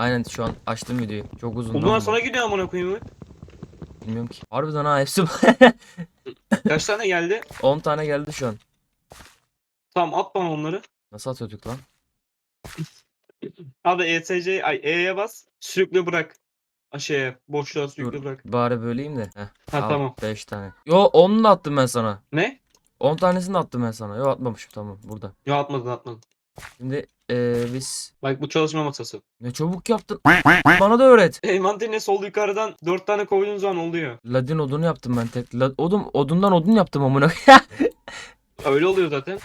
Aynen şu an açtım videoyu. Çok uzun. Bunlar sana gidiyor amına koyayım. mı? Bilmiyorum ki. Harbiden ha hepsi Kaç tane geldi? 10 tane geldi şu an. Tamam at bana onları. Nasıl atıyorduk lan? Abi ESC ay E'ye bas. Sürükle bırak. Aşağıya boşluğa sürükle Dur. bırak. Bari böleyim de. Heh, Ha tamam. 5 tane. Yo 10'unu da attım ben sana. Ne? 10 tanesini de attım ben sana. Yo atmamışım tamam burada. Ya atmadın atmadın. Şimdi eee biz Bak bu çalışma masası. ne çabuk yaptın. Bana da öğret. Envanterine sol yukarıdan 4 tane koyduğun zaman oluyor. Ladin odunu yaptım ben tek. La- odun odundan odun yaptım amına. Öyle oluyor zaten.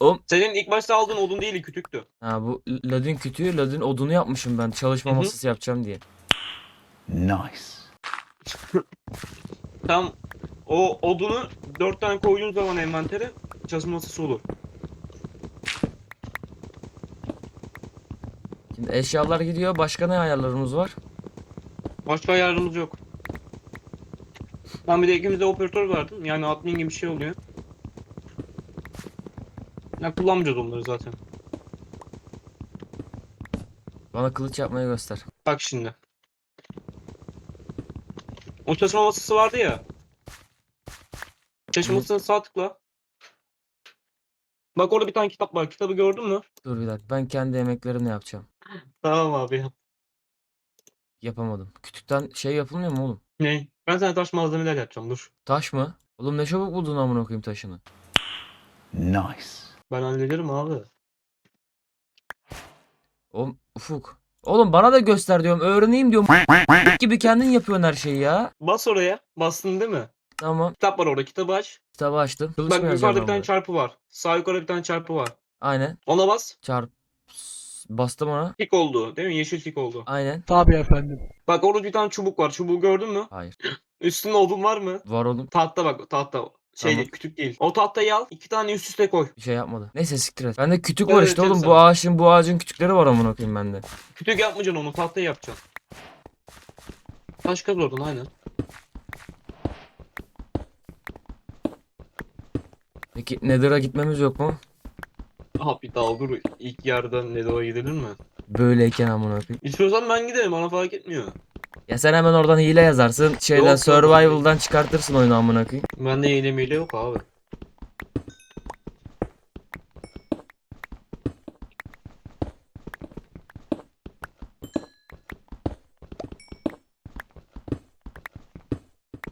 Oğlum- Senin ilk başta aldığın odun değil kütüktü. ha bu ladin kütüğü ladin odunu yapmışım ben çalışma Hı hı. masası yapacağım diye. Nice. Tam o odunu 4 tane koyduğun zaman envantere çalışma masası olur. Şimdi eşyalar gidiyor. Başka ne ayarlarımız var? Başka ayarımız yok. Tam bir de ikimizde operatör vardı. Yani admin gibi bir şey oluyor. Ya kullanmayacağız onları zaten. Bana kılıç yapmayı göster. Bak şimdi. O çalışma masası vardı ya. Çalışma masasına sağ tıkla. Bak orada bir tane kitap var. Kitabı gördün mü? Dur bir dakika. Ben kendi emeklerimle yapacağım. Tamam abi. Yapamadım. Kütükten şey yapılmıyor mu oğlum? Ne? Ben sana taş malzemeler yapacağım. Dur. Taş mı? Oğlum ne çabuk buldun amına koyayım taşını. Nice. Ben hallederim abi. Oğlum ufuk. Oğlum bana da göster diyorum. Öğreneyim diyorum. gibi kendin yapıyorsun her şeyi ya. Bas oraya. Bastın değil mi? Tamam. Kitap var orada. Kitabı aç. Kitabı açtım. Kılıç Bak mı yazacağım yukarıda bir ben tane buraya? çarpı var. Sağ yukarıda bir tane çarpı var. Aynen. Ona bas. Çarp. Bastım ona. Tik oldu. Değil mi? Yeşil tik oldu. Aynen. Tabii efendim. Bak orada bir tane çubuk var. Çubuğu gördün mü? Hayır. Üstünde odun var mı? Var oğlum. Tahta bak. Tahta. Şey Tamam. değil, kütük değil. O tahtayı al. iki tane üst üste koy. Bir şey yapmadı. Neyse siktir et. Bende kütük var işte oğlum. Bu ağaçın bu ağacın kütükleri var amına koyayım bende. Kütük yapmayacaksın onu. Tahtayı yapacaksın. Taş kaz oradan aynen. Nether'a gitmemiz yok mu? Abi daha dur. İlk yerden Nedo'ya gidilir mi? Böyleyken amına koyayım. İstiyorsan ben giderim. Bana fark etmiyor. Ya sen hemen oradan hile yazarsın. Şeyden Yok, survival'dan çıkartırsın oyunu amına koyayım. Bende yine mile yok abi.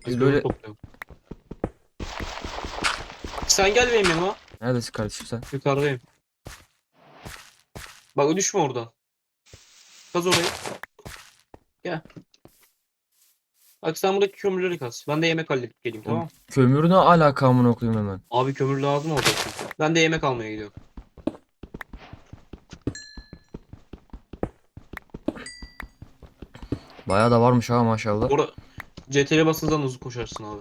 Biz Ben böyle- topluyorum. Sen gel benim yanıma. Neredesin kardeşim sen? Yukarıdayım. Bak düşme oradan. Kaz orayı. Gel. Bak sen buradaki kömürleri kaz. Ben de yemek halledip geleyim tamam mı? Kömür ne alaka amına koyayım hemen. Abi kömür lazım çünkü. Ben de yemek almaya gidiyorum. Bayağı da varmış ha maşallah. Orada CTR'ye basınca hızlı koşarsın abi.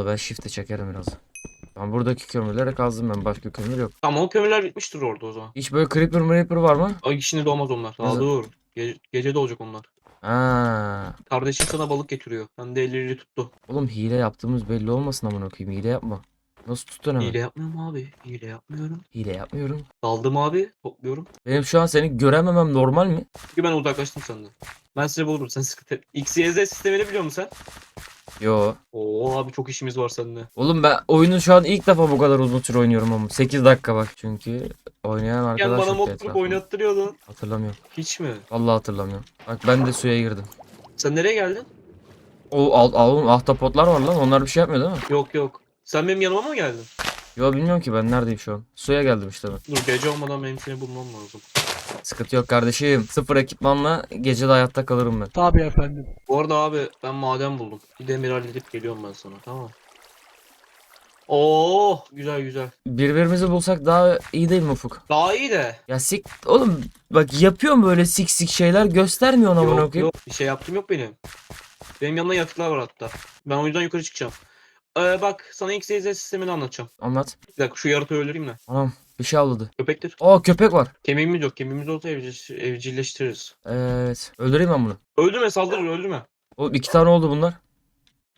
Onu ben shift'e çekerim biraz. Ben buradaki kömürleri kazdım ben. Başka kömür yok. Tamam o kömürler bitmiştir orada o zaman. Hiç böyle creeper creeper var mı? Ay şimdi doğmaz onlar. Daha Nasıl? dur. Ge- gece doğacak onlar. Ha. Kardeşim sana balık getiriyor. Ben de elleri tuttu. Oğlum hile yaptığımız belli olmasın amına koyayım. Hile yapma. Nasıl tuttun hemen? Hile Hile. yapmıyorum abi. Hile yapmıyorum. yapmıyorum. Daldım abi. Topluyorum. Benim şu an seni görememem normal mi? Çünkü ben uzaklaştım senden. Ben size bulurum. Sen sıkıntı. XYZ sistemini biliyor musun sen? Yo. Oo abi çok işimiz var seninle. Oğlum ben oyunu şu an ilk defa bu kadar uzun süre oynuyorum ama 8 dakika bak çünkü oynayan Gel arkadaş bana yok mod etrafımda. kurup oynattırıyordun. Hatırlamıyorum. Hiç mi? Vallahi hatırlamıyorum. Bak ben de suya girdim. Sen nereye geldin? O al, al oğlum ahtapotlar var lan. Onlar bir şey yapmıyor değil mi? Yok yok. Sen benim yanıma mı geldin? Yo bilmiyorum ki ben neredeyim şu an. Suya geldim işte ben. Dur gece olmadan benim seni bulmam lazım. Sıkıntı yok kardeşim. Sıfır ekipmanla gece de hayatta kalırım ben. Tabii efendim. Bu arada abi ben maden buldum. Bir demir halledip geliyorum ben sana tamam? Oo güzel güzel. Birbirimizi bulsak daha iyi değil mi Ufuk? Daha iyi de. Ya sik oğlum bak yapıyorum böyle sik sik şeyler göstermiyor amına Yok koyayım. yok bir şey yaptım yok benim. Benim yanımda yatıklar var hatta. Ben o yüzden yukarı çıkacağım. Ee, bak sana XYZ sistemini anlatacağım. Anlat. Bir dakika şu yaratığı öldüreyim de. Anam bir şey avladı. Köpektir. Aa köpek var. Kemiğimiz yok. Kemiğimiz olsa evcil, evcilleştiririz. Evet. Öldüreyim ben bunu. Öldürme saldırır öldürme. Oğlum iki tane oldu bunlar.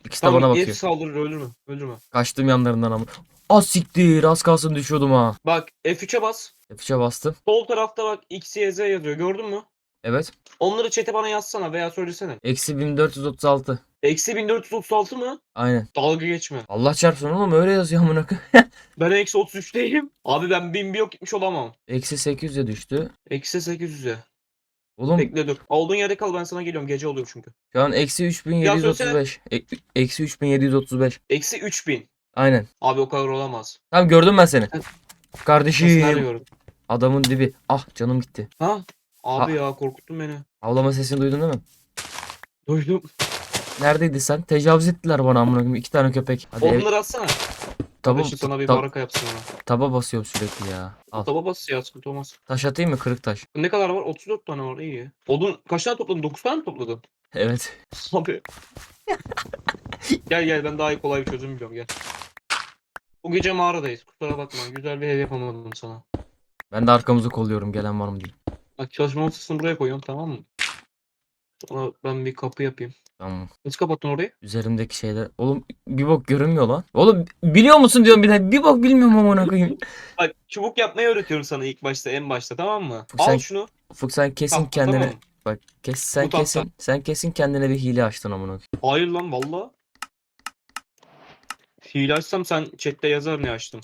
İkisi de bana bakıyor. hepsi saldırır öldürme. Öldürme. Kaçtım yanlarından ama. Az siktir az kalsın düşüyordum ha. Bak F3'e bas. F3'e bastım. Sol tarafta bak X, Y, Z yazıyor. Gördün mü? Evet. Onları chat'e bana yazsana veya söylesene. Eksi 1436. Eksi 1436 mı? Aynen. Dalga geçme. Allah çarpsın oğlum öyle yazıyor amına koyayım. Ben eksi 33'teyim. Abi ben 1000 bir yok gitmiş olamam. Eksi 800'e düştü. Eksi 800'e. Oğlum Bekle dur. Olduğun yerde kal ben sana geliyorum. Gece oluyor çünkü. şu an eksi 3735. E- Eksi 3735. Eksi 3000. Aynen. Abi o kadar olamaz. Tamam gördüm ben seni. Nasıl Kardeşim. Adamın dibi. Ah canım gitti. Ha? Abi ya korkuttun beni. Avlama sesini duydun değil mi? Duydum. Neredeydi sen? Tecavüz ettiler bana amına koyayım. İki tane köpek. Hadi ev- Onları atsana. taba, Kardeşim sana bir ta- baraka yapsın ya. taba basıyorum sürekli ya. Al. Taba bas ya sıkıntı olmaz. Taş atayım mı? Kırık taş. Ne kadar var? 34 tane var iyi. Odun kaç tane topladın? 9 tane mi topladın? Evet. Abi. gel gel ben daha iyi kolay bir çözüm biliyorum gel. Bu gece mağaradayız. Kusura bakma. Güzel bir ev yapamadım sana. Ben de arkamızı kolluyorum. Gelen var mı diye. Bak çalışma masasını buraya koyuyorum tamam mı? Sonra ben bir kapı yapayım. Tamam. Nasıl kapattın orayı? Üzerimdeki şeyler. Oğlum bir bok görünmüyor lan. Oğlum biliyor musun diyorum bir de. Bir bok bilmiyorum amına koyayım. Bak çubuk yapmayı öğretiyorum sana ilk başta en başta tamam mı? Sen Al şunu. Ufuk sen kesin tahta, kendine. tamam? Bak kes sen tahta. kesin. Sen kesin kendine bir hile açtın amına koyayım. Hayır lan valla. Hile açsam sen chatte yazar ne açtım.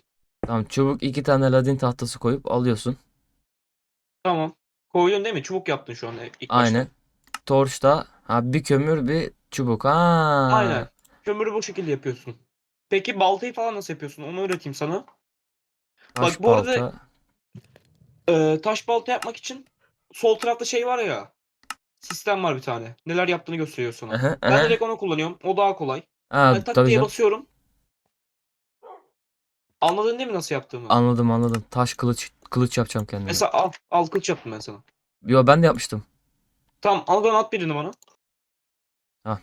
Tamam çubuk iki tane ladin tahtası koyup alıyorsun. Tamam. Koydun değil mi? Çubuk yaptın şu an ilk başta. Aynen. Torçta ha bir kömür bir çubuk. Ha. Aynen. Kömürü bu şekilde yapıyorsun. Peki baltayı falan nasıl yapıyorsun? Onu öğreteyim sana. Taş Bak bu arada- balta. Ee, taş balta yapmak için sol tarafta şey var ya. Sistem var bir tane. Neler yaptığını gösteriyor sana. Aha, Ben aha. direkt onu kullanıyorum. O daha kolay. Ha, Ben tak tabii diye canım. basıyorum. Anladın değil mi nasıl yaptığımı? Anladım anladım. Taş kılıç kılıç yapacağım kendime. Mesela al, al kılıç yaptım ben sana. Yo ben de yapmıştım. Tamam al ben at birini bana. Ha.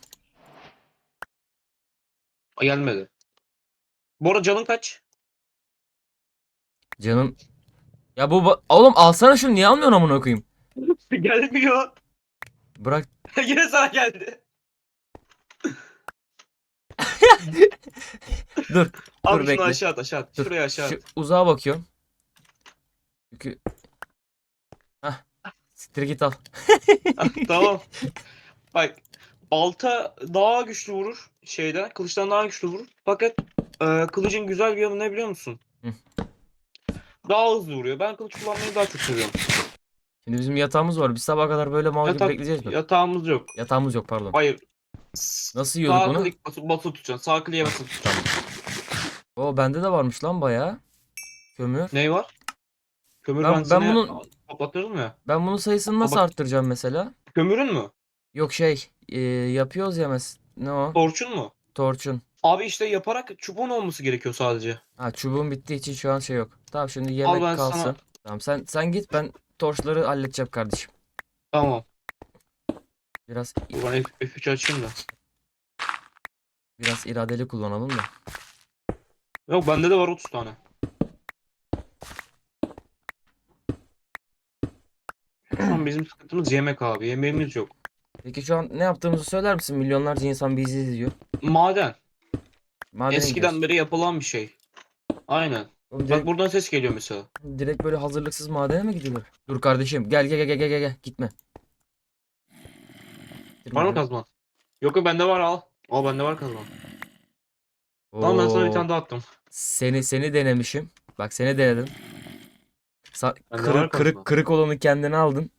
Gelmedi. Bu arada canın kaç? Canım. Ya bu ba- oğlum alsana şunu niye almıyorsun amına koyayım? Gelmiyor. Bırak. Yine sana geldi. Dur. Abi Dur, şunu bekle. aşağı at aşağı at. Dur, Şuraya aşağı Şu at. uzağa bakıyorum. Çünkü Hah. Siktir git al. tamam. Bak balta daha güçlü vurur şeyde. Kılıçtan daha güçlü vurur. Fakat e, kılıcın güzel bir yanı ne biliyor musun? Hı. Daha hızlı vuruyor. Ben kılıç kullanmayı daha çok seviyorum. Şimdi bizim yatağımız var. Biz sabah kadar böyle mal gibi Yatak- bekleyeceğiz mi? Yatağımız yok. Yatağımız yok pardon. Hayır. Nasıl yiyorduk Sağ onu? klik basıp basılı tutacaksın. Sağ kliğe basılı tutacaksın. O bende de varmış lan bayağı. Kömür. Ney var? Kömür Ben- ben, ben bunun- toplatırım ya. Ben bunun sayısını nasıl Bak- arttıracağım mesela? Kömürün mü? Yok şey e, yapıyoruz ya mes ne o? Torçun mu? Torçun. Abi işte yaparak çubuğun olması gerekiyor sadece. Ha çubuğum bittiği için şu an şey yok. Tamam şimdi yemek ben kalsın. sana- Tamam sen sen git ben torçları halledeceğim kardeşim. Tamam. Biraz Ben F- F3 açayım da. biraz iradeli kullanalım da. Yok bende de var 30 tane. An bizim sıkıntımız yemek abi. Yemeğimiz yok. Peki şu an ne yaptığımızı söyler misin? Milyonlarca insan bizi izliyor. Maden. Madene Eskiden gidiyoruz. beri yapılan bir şey. Aynen. Oğlum Bak direkt, buradan ses geliyor mesela. direkt böyle hazırlıksız madene mi gidilir? Dur kardeşim gel gel gel gel gel gel gitme. Var mı kazman? Yok yok bende var al. Al bende var kazman. Tamam ben sana bir Oo, tane daha attım. Seni seni denemişim. Bak seni denedim. Sa- kırık kazma. kırık kırık olanı kendine aldın.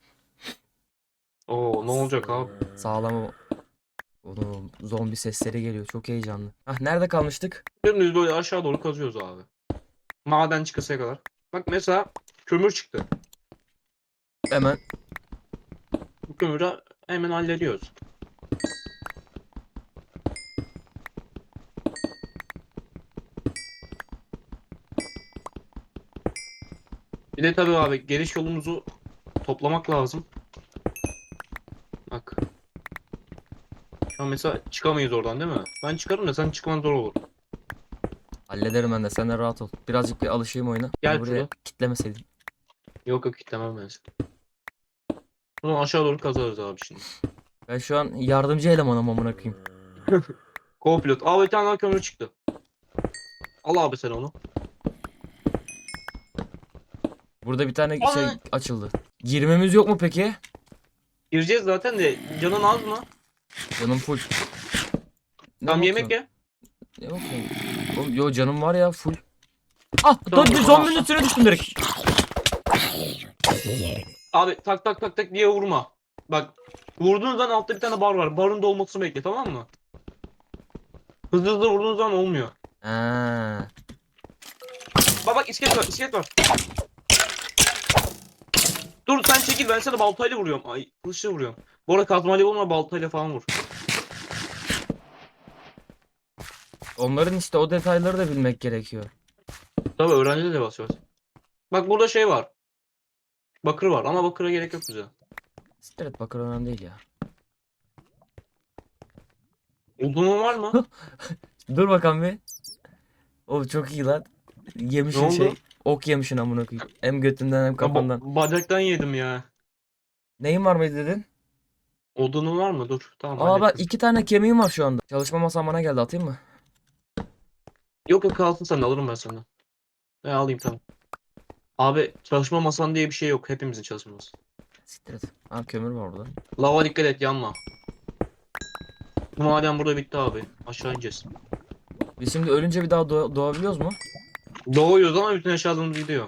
Oo ne olacak abi? Sağlam o. Oğlum zombi sesleri geliyor. Çok heyecanlı. Ah nerede kalmıştık? Dümdüz böyle aşağı doğru kazıyoruz abi. Maden çıkasıya kadar. Bak mesela kömür çıktı. Hemen Bu kömürü hemen hallediyoruz. Bir de tabii abi geliş yolumuzu toplamak lazım. Ya mesela çıkamayız oradan değil mi? Ben çıkarım da sen çıkman zor olur. Hallederim ben de sen de rahat ol. Birazcık bir alışayım oyuna. Gel hani buraya. şuraya. Kitlemeseydin. Yok yok kitlemem ben seni. O zaman aşağı doğru kazarız abi şimdi. Ben şu an yardımcı elemanım amına koyayım. Co-pilot. Aa bir tane daha kömür çıktı. Al abi sen onu. Burada bir tane Aa! şey açıldı. Girmemiz yok mu peki? Gireceğiz zaten de canın az mı? Canım full. Ne Tam yemek bakıyorsun? ye. Ne bakıyorsun? Oğlum, yo canım var ya full. Ah Tamam, dur, tamam. zombinin üstüne düştüm direkt. Abi tak tak tak tak diye vurma. Bak vurduğun zaman altta bir tane bar var. Barın dolmasını bekle tamam mı? Hızlı hızlı vurduğun zaman olmuyor. Ha. Bak bak iskelet var iskelet var. Dur sen çekil ben sana baltayla vuruyorum. Ay kılıçla vuruyorum. Bu arada kazmayla vurma baltayla falan vur. Onların işte o detayları da bilmek gerekiyor. Tabi öğrenciler de basıyor. Bak burada şey var. Bakır var ama bakıra gerek yok bize. Evet bakır önemli değil ya. Odunun var mı? Dur bakalım bir. O çok iyi lan. Yemişin Ne oldu? şey. Ok yemişin amına koyayım. Hem götünden hem Ya, kafandan. ba- bacaktan yedim ya. Neyin var mıydı dedin? Odunun var mı? Dur. Tamam. Aa bak iki tane kemiğim var şu anda. Çalışma masam bana geldi atayım mı? Yok yok kalsın sen alırım ben senden. Ne alayım tamam. Abi çalışma masan diye bir şey yok. Hepimizin çalışma masası. Siktir et. Ha kömür var burada. Lava dikkat et yanma. Bu maden burada bitti abi. Aşağı ineceğiz. Biz şimdi ölünce bir daha doğa- doğabiliyoruz mu? Doğuyoruz ama bütün eşyalarımız gidiyor.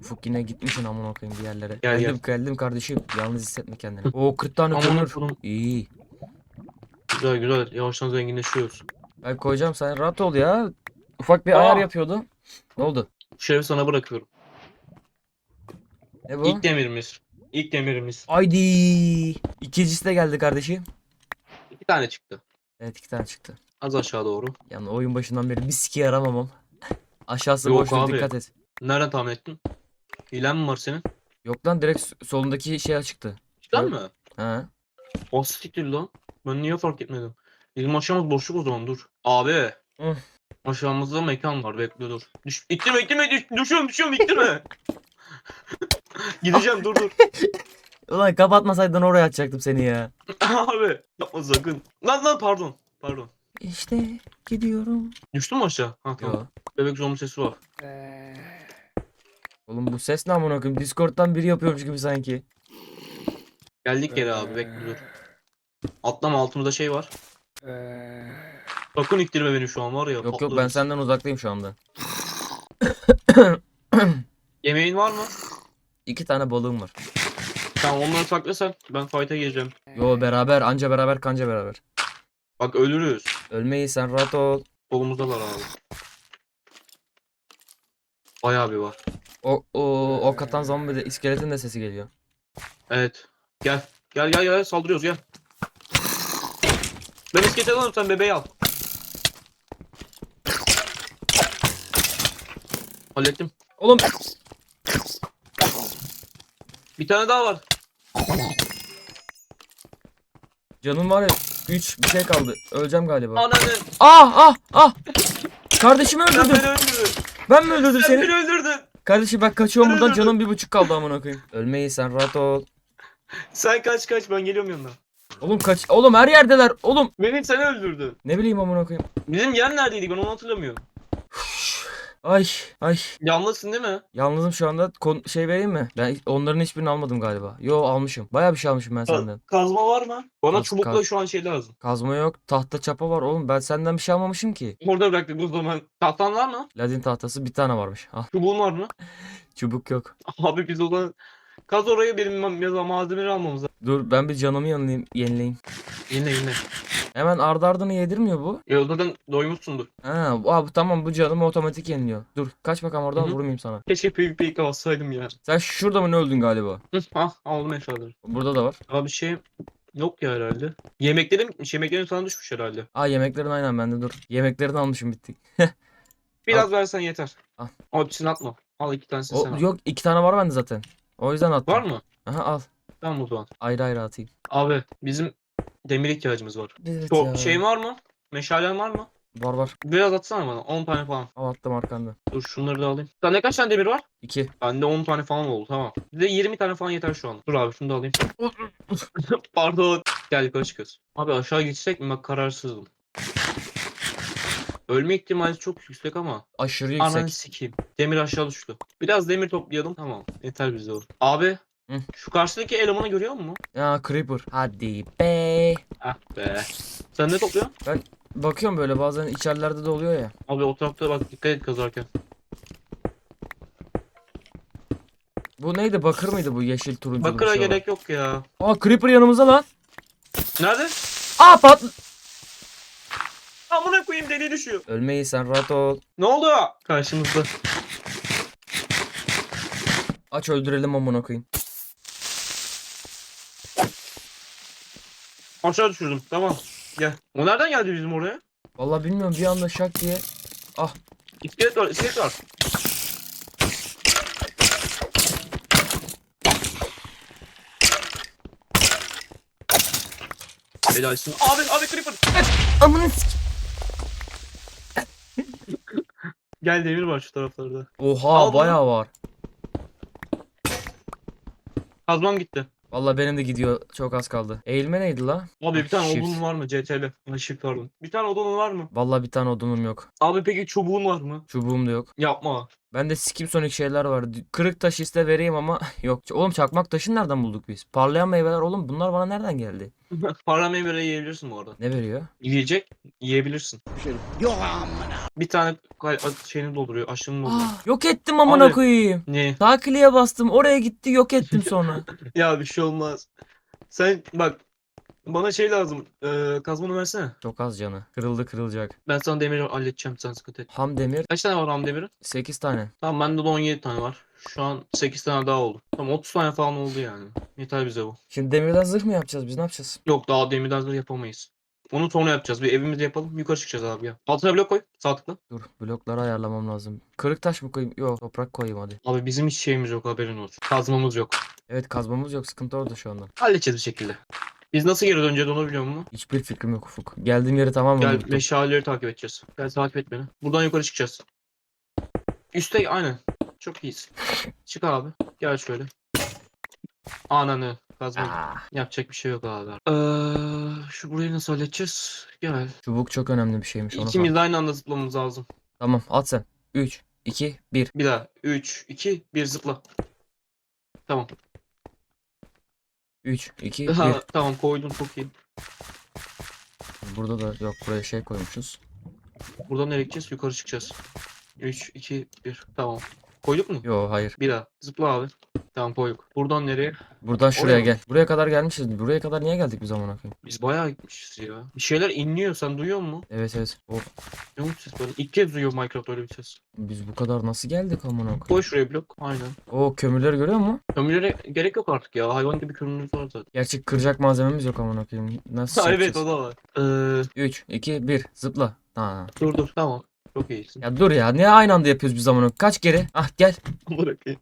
Ufuk yine gitmişsin amına koyayım bir yerlere. Gel, geldim geldim kardeşim. Yalnız hissetme kendini. Oo 40 tane Amına kömür. koydum. İyi. Güzel güzel. Yavaştan zenginleşiyoruz. Ben koyacağım sen rahat ol ya. Ufak bir Aa. ayar yapıyordu. Ne oldu? Şerefi sana bırakıyorum. Ne bu? İlk demirimiz. İlk demirimiz. Haydi. İkincisi de geldi kardeşim. İki tane çıktı. Evet iki tane çıktı. Az aşağı doğru. Yani oyun başından beri bir siki yaramamam. Aşağısı Yok boşluğu abi. dikkat et. Nereden tahmin ettin? Hilen mi var senin? Yok lan direkt solundaki şey açıktı. Cidden mi? Ha. O siktir lan. Ben niye fark etmedim? Bizim aşağımız boşluk o zaman dur. Abi. Hı. Aşağımızda mekan var bekle dur. Düş, ittirme ittirme düş, düşüyorum düşüyorum ittirme. Gideceğim dur dur. Ulan kapatmasaydın oraya atacaktım seni ya. Abi yapma sakın. Lan lan pardon. Pardon. İşte gidiyorum. Düştün mü aşağı? Ha tamam. Yo. Bebek zombi sesi var. Oğlum bu ses ne amına koyayım? Discord'dan biri yapıyormuş gibi sanki. Geldik yere abi bekle dur. Atlama altımızda şey var. Sakın ittirme beni şu an var ya. Yok yok ben patlarız. senden uzaktayım şu anda. Yemeğin var mı? İki tane balığım var. Tamam onları sakla sen. Ben fight'a gireceğim. Yo beraber anca beraber kanca beraber. Bak ölürüz. Ölmeyi sen rahat ol. Kolumuzdalar abi. Bayağı bir var. O o o katan zombi de iskeletin de sesi geliyor. Evet. Gel. Gel gel gel saldırıyoruz gel. Ben iskeleti alırım sen bebeği al. Hallettim. Oğlum Bir tane daha var. canım var ya 3 bir şey kaldı. Öleceğim galiba. Ananı. Ah ah ah. Kardeşimi Sen beni öldürdün. Ben mi öldürdüm Sen beni seni? öldürdün. Kardeşim ben kaçıyorum buradan öldürdün. canım bir buçuk kaldı amına koyayım. Ölmeyi sen rahat ol. Sen kaç kaç ben geliyorum yanına. Oğlum kaç. Oğlum her yerdeler. Oğlum Beni sen öldürdün. ne bileyim amına koyayım. Bizim yer neredeydi ben onu hatırlamıyorum. Ay ay. Yalnızsın değil mi? Yalnızım şu anda. Kon- şey vereyim mi? Ben onların hiçbirini almadım galiba. Yo almışım. Bayağı bir şey almışım ben senden. Kazma var mı? Bana Kaz- çubukla kaz- şu an şey lazım. Kazma yok. Tahta çapa var oğlum. Ben senden bir şey almamışım ki. Orada bıraktık o zaman. Tahtan var mı? Ladin tahtası bir tane varmış. Ah Çubuğun var mı? çubuk yok. Abi biz o zaman kaz oraya benim ma- malzemeleri almamız lazım. Dur ben bir canımı yanılayım, yenileyim. Yine yine. Hemen ardı ardını yedirmiyor bu. Ya zaten doymuşsundur. Ha, bu- abi tamam bu canımı otomatik yeniliyor. Dur kaç bakalım oradan Hı hı. vurmayayım sana. Keşke PvP'yi kapatsaydım ya. Sen şurada mı ne öldün galiba? Hı, ah aldım eşyaları. Burada da var. Abi şey yok ya herhalde. Yemeklerim, yemeklerim sana düşmüş herhalde. Aa yemeklerin aynen bende dur. Yemeklerini almışım bittik. Biraz versen yeter. Al. Al hepsini atma. Al iki tanesini O, sen al. yok iki tane var bende zaten. O yüzden attım. Var mı? Aha al. Tamam o zaman. Ayrı ayrı atayım. Abi bizim demir ihtiyacımız var. Evet Çok ya. şeyin var mı? Meşalen var mı? Var var. Biraz atsana bana. 10 tane falan. Al attım arkanda. Dur şunları da alayım. Sende kaç tane demir var? İki. Bende 10 tane falan oldu tamam. Bize 20 tane falan yeter şu an. Dur abi şunu da alayım. Pardon. Gel yukarı çıkıyoruz. Abi aşağı gitsek mi? Bak kararsızım. Ölme ihtimali çok yüksek ama. Aşırı yüksek. Ananı sikeyim. Demir aşağı düştü. Biraz demir toplayalım. Tamam. Yeter bize o. Abi. Hı. Şu karşıdaki elemanı görüyor musun? Ya Creeper. Hadi be. Ah be. Sen ne topluyorsun? Bakıyorum böyle bazen içerilerde de oluyor ya. Abi o tarafta bak dikkat et kazarken. Bu neydi? Bakır mıydı bu yeşil turuncu? Bakıra gerek yok ya. Aa Creeper yanımızda lan. Nerede? Aa pat. Amına koyayım deli düşüyor. Ölmeyi sen rahat ol. Ne oldu? Karşımızda. Aç öldürelim amına koyayım. Aşağı düşürdüm. Tamam. Gel. O nereden geldi bizim oraya? Vallahi bilmiyorum bir anda şak diye. İskelet var, iskelet var. Helalsin. Abi, abi Creeper. Amına sik- Gel demir var şu taraflarda. Oha Al bunu. bayağı var. Kazmam gitti. Vallahi benim de gidiyor. Çok az kaldı. Eğilme neydi la? Abi bir tane Shift. odun var mı CTL? Ay shift pardon. Bir tane odun var mı? Vallahi bir tane odunum yok. Abi peki çubuğun var mı? Çubuğum da yok. Yapma. Bende skim sonik şeyler var. Kırık taş iste vereyim ama yok. Oğlum çakmak taşını nereden bulduk biz? Parlayan meyveler oğlum bunlar bana nereden geldi? Para meyve yiyebilirsin bu arada. Ne veriyor? Yiyecek yiyebilirsin. Bir tane şeyini dolduruyor, aşını dolduruyor. Aa, yok ettim amına Abi. koyayım. Ne? Sağ kliğe bastım. Oraya gitti yok ettim sonra. Ya bir şey olmaz. Sen bak bana şey lazım. Ee, kazmanı versene. Çok az canı. Kırıldı kırılacak. Ben sana demiri halledeceğim sen sıkıntı et. Ham demir Kaç tane var ham demiri? 8 tane. Tamam bende de 17 tane var. Şu an 8 tane daha oldu. Tamam 30 tane falan oldu yani. Yeter bize bu. Şimdi demirden zırh mı yapacağız biz ne yapacağız? Yok daha demirden zırh yapamayız. Onu sonra yapacağız. Bir evimizi yapalım. Yukarı çıkacağız abi ya. Altına blok koy. Sağ tıkla. Dur blokları ayarlamam lazım. Kırık taş mı koyayım? Yok toprak koyayım hadi. Abi bizim hiç şeyimiz yok haberin olsun. Kazmamız yok. Evet kazmamız yok sıkıntı orada şu anda. Halledeceğiz bir şekilde. Biz nasıl geri döneceğiz onu biliyor musun? Hiçbir fikrim yok Ufuk. Geldiğim yeri tamamen Gel unuttum. meşaleleri takip edeceğiz. Gel takip et beni. Buradan yukarı çıkacağız. Üste aynen. Çok iyiyiz. Çık abi. Gel şöyle. Ananı. Kazma. Aa, Yapacak bir şey yok abi. Eee, şu burayı nasıl halledeceğiz? Gel. çubuk çok önemli bir şeymiş. Onu İkimiz de aynı anda zıplamamız lazım. Tamam at sen. 3, 2, 1. Bir daha. 3, 2, 1 zıpla. Tamam. 3, 2, 1. Ha, tamam koydum çok iyi. Burada da yok buraya şey koymuşuz. Buradan nereye gideceğiz? Yukarı çıkacağız. 3, 2, 1. Tamam. Koyduk mu? Yo hayır. Bir daha. Zıpla abi. Tamam koyduk. Buradan nereye? Buradan şuraya Oraya mı? gel. Buraya kadar gelmişiz. Buraya kadar niye geldik biz amına koyayım? Biz bayağı gitmişiz ya. Bir şeyler inliyor. Sen duyuyor musun? Evet evet. O, Ne o ses böyle? İlk kez duyuyor Minecraft öyle bir ses. biz bu kadar nasıl geldik amına Koy koyayım? şuraya blok. Aynen. O kömürleri görüyor musun? Kömürlere gerek yok artık ya. Hayvan gibi kömürümüz var zaten. Gerçi kıracak malzememiz yok amına koyayım. Nasıl Ha, evet o da var. Ee, 3, 2, 1. Zıpla. Ha. dur dur. Tamam. Çok iyisin. Ya dur ya. Niye aynı anda yapıyoruz biz amına? Kaç geri? Ah gel. Bırakayım.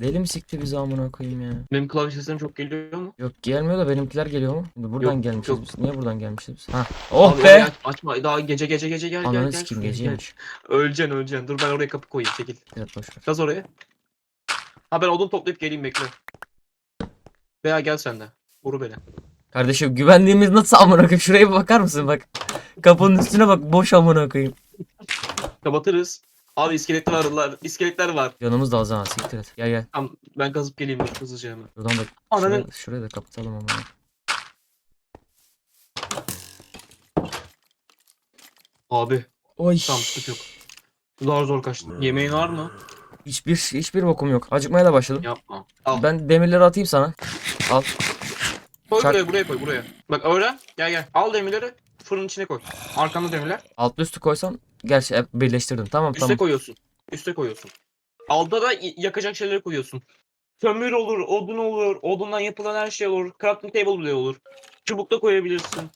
Deli mi sikti bizi amına koyayım ya? Benim klavye sesim çok geliyor mu? Yok gelmiyor da benimkiler geliyor mu? Şimdi buradan Yok, gelmişiz yok. biz. Niye buradan gelmişiz biz? Ha. Oh Abi be. aç- Açma. Daha gece gece gece gel gel Ananı gel. sikeyim geceymiş. Öleceksin öleceksin. Dur ben oraya kapı koyayım. Çekil. Evet boş ver. Kaz oraya. Ha ben odun toplayıp geleyim bekle. Veya gel sen de. Vuru beni. Kardeşim güvenliğimiz nasıl amına koyayım? Şuraya bir bakar mısın bak. Kapının üstüne bak boş amına koyayım. Kapatırız. Abi iskeletler var. İskeletler var. Yanımız da az ha siktir et. Gel gel. Tamam ben kazıp geleyim dur hızlıca hemen. Buradan da Ananın. şuraya, şuraya da kapatalım amına. Abi Oy. tamam sıkıntı yok. Zor zor kaçtı. Yemeğin var mı? Hiçbir hiçbir bokum yok. Acıkmaya da başladım. Yapma. Al. Ben demirleri atayım sana. Al. Koy Çak- buraya buraya koy buraya. Bak öyle. Gel gel. Al demirleri fırının içine koy. Arkanda demirler. Altlı üstü koysan gerçi hep birleştirdim. Tamam Üste tamam. koyuyorsun. Üste koyuyorsun. Altta da yakacak şeyleri koyuyorsun. Kömür olur, odun olur, odundan yapılan her şey olur. Crafting table bile olur. Çubuk da koyabilirsin.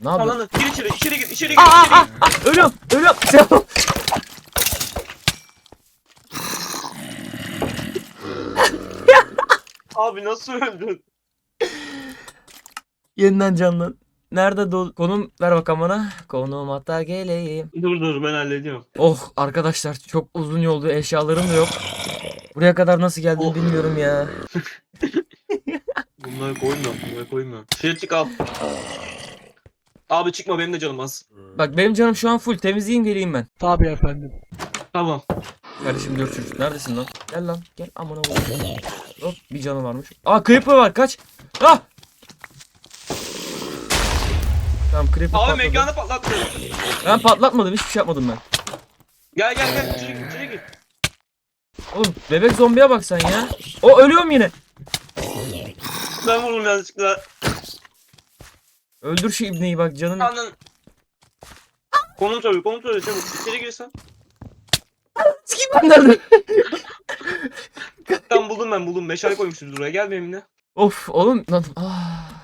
Ne yapıyorsun? Ananı gir içeri, içeri gir, içeri gir, içeri gir. Ölüyorum. Ölüyorum. Selam. Abi nasıl öldün? Yeniden canlan. Nerede dol? Konum ver bakalım bana. Konum hatta geleyim. Dur dur ben hallediyorum. Oh arkadaşlar çok uzun yoldu. Eşyalarım da yok. Buraya kadar nasıl geldim Oh. bilmiyorum ya. Bunları koymuyorum, bunları koymuyorum. Şuraya çık al. Abi çıkma benim de canım az. Bak benim canım şu an full. Temizleyeyim geleyim ben. Tabii efendim. Tamam. Kardeşim çocuk. Neredesin lan? Gel lan. Gel amına koyayım. Hop bir canı varmış. Aa creeper var. Kaç. Ah! Tamam creeper Abi patladı. mekanı patlattı. Ben patlatmadım. Hiçbir şey yapmadım ben. Gel gel gel içeri içeri gir. Oğlum bebek zombiye bak sen ya. O ölüyorum yine. Ben vurdum yanlışlıkla. Öldür şu ibneyi bak canın. Anladın. Konum söyle konum söyle çabuk. İçeri girsen. Sikeyim ben nerede? Tamam buldum ben buldum. Meşale koymuşuz buraya. Gel benimle. Of oğlum. Lan. Ah.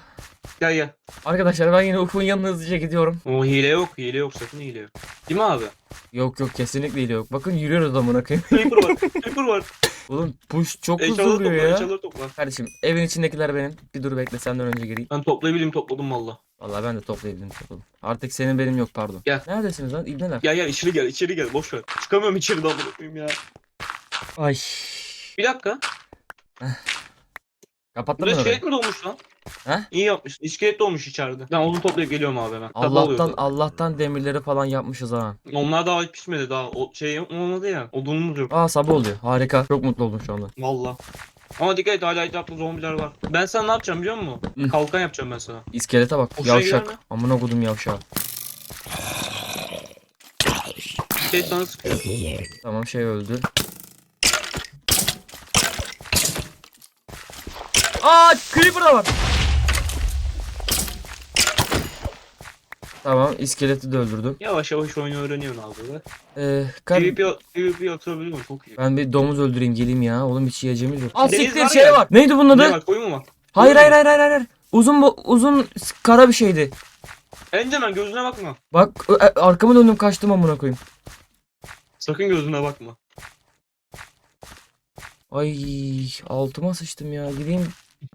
Gel gel. Arkadaşlar ben yine Ufuk'un yanına hızlıca gidiyorum. O hile yok. Hile yok. Sakın hile yok. Değil mi abi? Yok yok kesinlikle hile yok. Bakın yürüyoruz amına koyayım. Creeper var. Creeper var. Oğlum push çok hızlı Eşyaları topla. vuruyor ya. Eşyaları topla. Kardeşim evin içindekiler benim. Bir dur bekle senden önce gireyim. Ben toplayabildim topladım valla. Vallahi ben de toplayabildim topladım. Artık senin benim yok pardon. Gel. Neredesiniz lan ibneler? Gel gel içeri gel içeri gel. Boş ver. Çıkamıyorum içeriden bırakayım ya. Ay. Bir dakika. Kapattın Burada mı orayı? iskelet mi doğmuş lan? He? İyi yapmışsın. İskelet doğmuş içeride. Ben onu toplayıp geliyorum abi hemen. Allah'tan. Allah'tan demirleri falan yapmışız ha. Onlar daha pişmedi daha. O şey olmadı ya. Odunumuz yok. Aa sabah oluyor. Harika. Çok mutlu oldum şu anda. Valla. Ama dikkat et hala etrafta zombiler var. Ben sana ne yapacağım biliyor musun? Hı. Kalkan yapacağım ben sana. İskelete bak. Hoşuna gider mi? Yavşak. Amına kodum yavşağı. Şey sana sıkıyor. Tamam şey öldü. Aa creeper da var. Tamam iskeleti de öldürdüm. Yavaş yavaş oyunu öğreniyorsun abi. be. Ee, kar- PvP, PvP atabiliyor muyum? Çok iyi. ben bir domuz öldüreyim geleyim ya. Oğlum hiç yiyeceğimiz yok. Aa Deniz siktir var şey ya. var. Neydi bunun adı? Ne var koyun mu var? Hayır hayır hayır hayır hayır. Uzun bu uzun kara bir şeydi. Enderman gözüne bakma. Bak ö- arkamı döndüm kaçtım amına koyayım. Sakın gözüne bakma. Ay altıma sıçtım ya gideyim.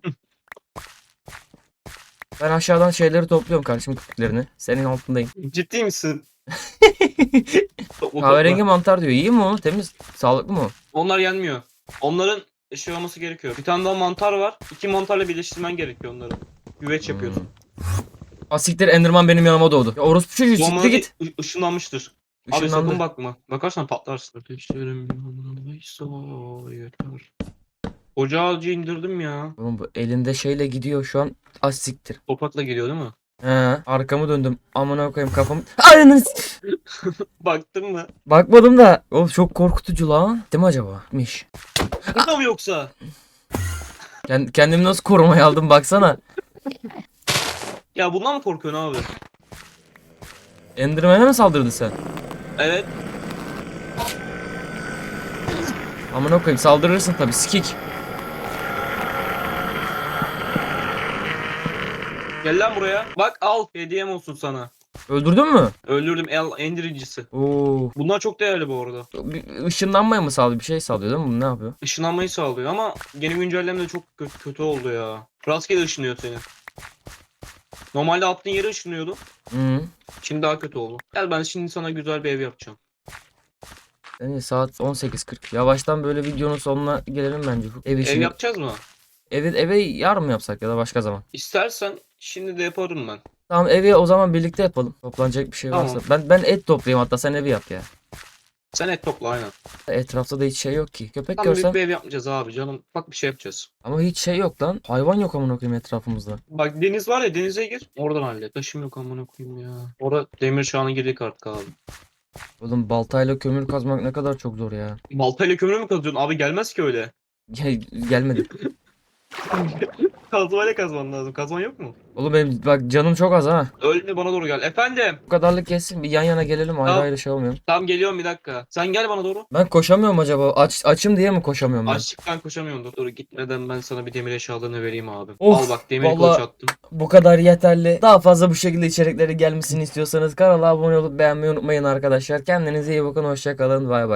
Ben aşağıdan şeyleri topluyorum kardeşim kütüklerini. Senin altındayım. Ciddi misin? Topla, Kahverengi topla. mantar diyor. İyi mi o? Temiz. Sağlıklı mı o? Onlar yenmiyor. Onların şey olması gerekiyor. Bir tane daha mantar var. İki mantarla birleştirmen gerekiyor onları. Güveç yapıyorsun. Hmm. Aa siktir Enderman benim yanıma doğdu. Ya orospu çocuğu siktir git. ışınlanmıştır. Abi Işınlandı. sakın bakma. Bakarsan patlarsın. Ateşlerim yanındaysa yeter. Koca ağacı indirdim ya. Oğlum bu elinde şeyle gidiyor şu an. Az siktir. Toprakla geliyor değil mi? He, arkamı döndüm. Amına koyayım kafamı. Aynen. Baktın mı? Bakmadım da. Oğlum çok korkutucu lan. Değil mi acaba? Miş. Burada mı yoksa? Kend- kendimi nasıl korumaya aldım baksana. Ya bundan mı korkuyorsun abi? Enderman'e mi saldırdı sen? Evet. Amına koyayım saldırırsın tabi sikik. Gel lan buraya. Bak al. Hediyem olsun sana. Öldürdün mü? Öldürdüm el endiricisi. Oo. Bunlar çok değerli bu arada. Bir ışınlanmaya mı sağlıyor? Bir şey sağlıyor değil mi? Bu ne yapıyor? Işınlanmayı sağlıyor ama yeni güncellemede çok kö- kötü oldu ya. Rastgele ışınlıyor seni. Normalde attığın yere ışınlıyordu. Hı. Şimdi daha kötü oldu. Gel ben şimdi sana güzel bir ev yapacağım. Yani saat 18.40. Yavaştan böyle videonun sonuna gelelim bence. Ev Ev için. yapacağız mı? Eve, eve yarın mı yapsak ya da başka zaman? İstersen şimdi de yaparım ben. Tamam evi o zaman birlikte yapalım. Toplanacak bir şey Tamam. varsa. Ben ben et toplayayım hatta sen evi yap ya. Sen et topla aynen. Etrafta da hiç şey yok ki. Köpek Tam büyük görsem bir ev yapmayacağız abi canım. Bak bir şey yapacağız. ama hiç şey yok lan. Hayvan yok amına koyayım etrafımızda. Bak deniz var ya denize gir. Oradan hallet. Taşım yok amına koyayım ya. Orada demir çağına girdik artık abi. Oğlum baltayla kömür kazmak ne kadar çok zor ya. Baltayla kömür mü kazıyorsun? Abi gelmez ki öyle. Gel, gelmedi. Kazmayla kazman lazım. Kazman yok mu? Oğlum benim bak canım çok az ha. Ölme bana doğru gel. Efendim. Bu kadarlık gelsin bir yan yana gelelim ayrı Tamam. ayrı şey olmuyor. Tamam geliyorum bir dakika. Sen gel bana doğru. Ben koşamıyorum acaba. Aç, açım diye mi koşamıyorum ben? Açlıktan koşamıyorum dur. Dur gitmeden ben sana bir demir eşyalarını vereyim abi. Of, Al bak demir vallahi- kılıç attım. Bu kadar yeterli. Daha fazla bu şekilde içerikleri gelmesini istiyorsanız kanala abone olup beğenmeyi unutmayın arkadaşlar. Kendinize iyi bakın. Hoşçakalın. Bay bay.